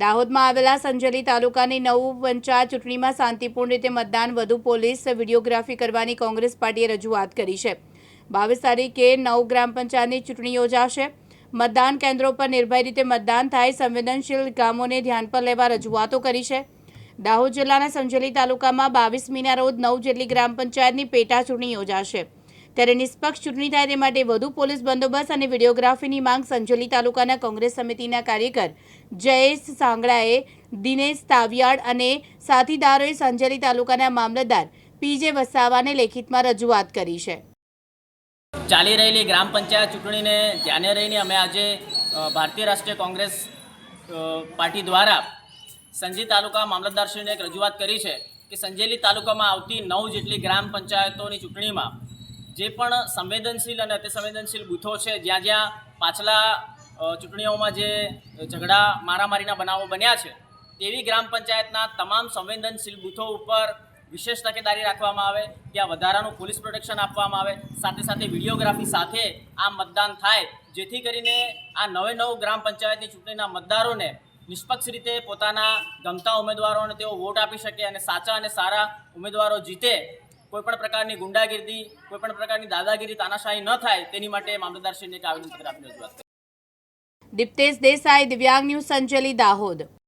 દાહોદમાં આવેલા સંજલી તાલુકાની નવ પંચાયત ચૂંટણીમાં શાંતિપૂર્ણ રીતે મતદાન, વધુ પોલીસ વિડીયોગ્રાફી કરવાની કોંગ્રેસ પાર્ટીએ રજૂઆત કરી છે. બાવીસ તારીખે નવ ગ્રામ પંચાયતની ચૂંટણી યોજાશે. મતદાન કેન્દ્રો પર નિર્ભય રીતે મતદાન થાય, સંવેદનશીલ ગામોને ધ્યાન પર લેવા રજૂઆતો કરી છે. દાહોદ જિલ્લાના સંજલી તાલુકામાં બાવીસમીના રોજ નવ જેટલી ગ્રામ પંચાયતની પેટા ચૂંટણી યોજાશે. ત્યારે નિષ્પક્ષ ચૂંટણી થાય તે માટે વધુ પોલીસ બંદોબસ્ત અને વિડીયોગ્રાફીની માંગ સંજોલી તાલુકાના કોંગ્રેસ સમિતિના કાર્યકર જયેશ સાંગળાએ, દિનેશ તાવિયાડ અને સાથીદારોએ સંજેલી તાલુકાના મામલતદાર પીજે વસાવાને લેખિતમાં રજૂઆત કરી છે. ચાલી રહેલી ગ્રામ પંચાયત ચૂંટણીને ધ્યાને રહીને અમે આજે ભારતીય રાષ્ટ્રીય કોંગ્રેસ પાર્ટી દ્વારા સંજી તાલુકા મામલતદારશ્રીને એક રજૂઆત કરી છે કે સંજેલી તાલુકામાં આવતી નવ જેટલી ગ્રામ પંચાયતોની ચૂંટણીમાં જે પણ સંવેદનશીલ અને અતિ સંવેદનશીલ બૂથો છે, જ્યાં જ્યાં પાછલા ચૂંટણીઓમાં જે ઝઘડા, મારામારીના બનાવો બન્યા છે, તેવી ગ્રામ પંચાયતના તમામ સંવેદનશીલ બૂથો ઉપર વિશેષ તકેદારી રાખવામાં આવે, ત્યાં વધારાનું પોલીસ પ્રોટેક્શન આપવામાં આવે, સાથે સાથે વિડીયોગ્રાફી સાથે આ મતદાન થાય, જેથી કરીને આ નવે નવ ગ્રામ પંચાયતની ચૂંટણીના મતદારોને નિષ્પક્ષ રીતે પોતાના ગમતા ઉમેદવારોને તેઓ વોટ આપી શકે અને સાચા અને સારા ઉમેદવારો જીતે કોઈપણ પ્રકારની ગુંડાગીરી કોઈપણ પ્રકારની દાદાગીરી, તાનાશાહી ન થાય તેની માટે મામલતદારશ્રીને એક આવેદનપત્ર આપીને રજૂઆત દીપ્તેશ દેસાઈ, દિવ્યાંગ ન્યૂઝ, સંજેલી, દાહોદ.